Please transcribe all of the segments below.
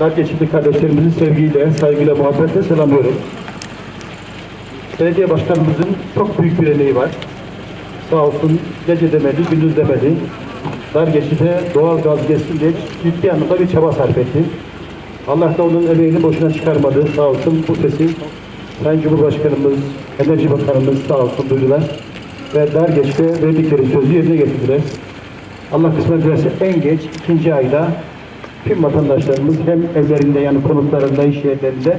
dar geçitli kardeşlerimizi sevgiyle, saygıyla, muhabbetle selamlıyorum. Belediye başkanımızın çok büyük bir emeği var. Sağ olsun gece demedi, gündüz demedi. Dar geçide doğal gaz geçsin diye ciddi anlamda bir çaba sarf etti. Allah da onun emeğini boşuna çıkarmadı. Sağ olsun bu sesi Sayın Cumhurbaşkanımız, Enerji Bakanımız sağ olsun duydular. Ve dar geçte verdikleri sözü yerine getirdiler. Allah kısmet ederse en geç ikinci ayda tüm vatandaşlarımız hem evlerinde yani konutlarında, iş yerlerinde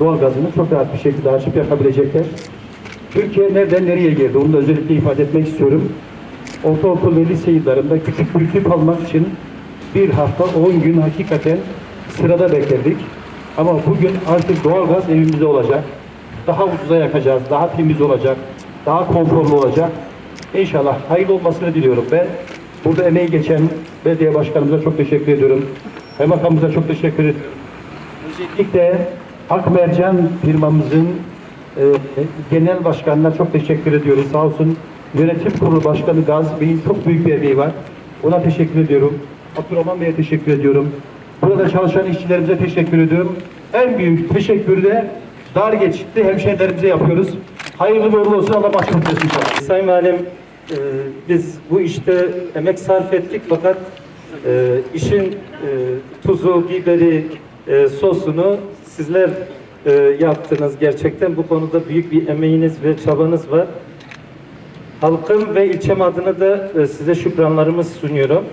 doğalgazını çok rahat bir şekilde açıp yakabilecekler. Türkiye nereden nereye geldi? Onu da özellikle ifade etmek istiyorum. Ortaokul ve lise yıllarında küçük tüp almak için bir hafta 10 gün hakikaten sırada bekledik. Ama bugün artık doğalgaz evimizde olacak. Daha ucuza yakacağız, daha temiz olacak, daha konforlu olacak. İnşallah hayırlı olmasını diliyorum. Ben burada emeği geçen belediye başkanımıza çok teşekkür ediyorum. Kaymakamımıza çok teşekkür ediyorum. Özellikle Akmercan firmamızın e, genel başkanına çok teşekkür ediyoruz. Sağ olsun yönetim kurulu başkanı Gazi Bey'in çok büyük bir emeği var. Ona teşekkür ediyorum. Abdurrahman Bey'e teşekkür ediyorum. Burada çalışan işçilerimize teşekkür ediyorum. En büyük teşekkürü de dar geçitli hemşehrilerimize yapıyoruz. Hayırlı uğurlu olsun. Allah başkanı. Sayın Valim, e, biz bu işte emek sarf ettik fakat e, işin e, tuzu, biberi, e, sosunu sizler e, yaptınız gerçekten. Bu konuda büyük bir emeğiniz ve çabanız var. Halkım ve ilçem adına da e, size şükranlarımı sunuyorum.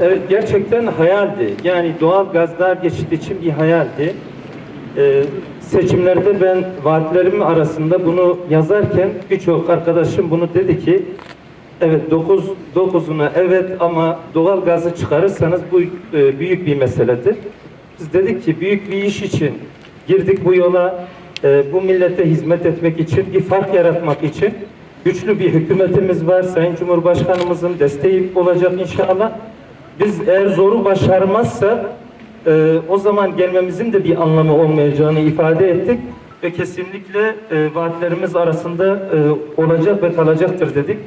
Evet gerçekten hayaldi. Yani doğal gazlar geçit için bir hayaldi. Ee, seçimlerde ben vaatlerim arasında bunu yazarken birçok arkadaşım bunu dedi ki evet 9 9'una evet ama doğal gazı çıkarırsanız bu e, büyük bir meseledir. Biz dedik ki büyük bir iş için girdik bu yola e, bu millete hizmet etmek için bir fark yaratmak için güçlü bir hükümetimiz var. Sayın Cumhurbaşkanımızın desteği olacak inşallah. Biz eğer zoru başarmazsak e, o zaman gelmemizin de bir anlamı olmayacağını ifade ettik ve kesinlikle e, vaatlerimiz arasında e, olacak ve kalacaktır dedik.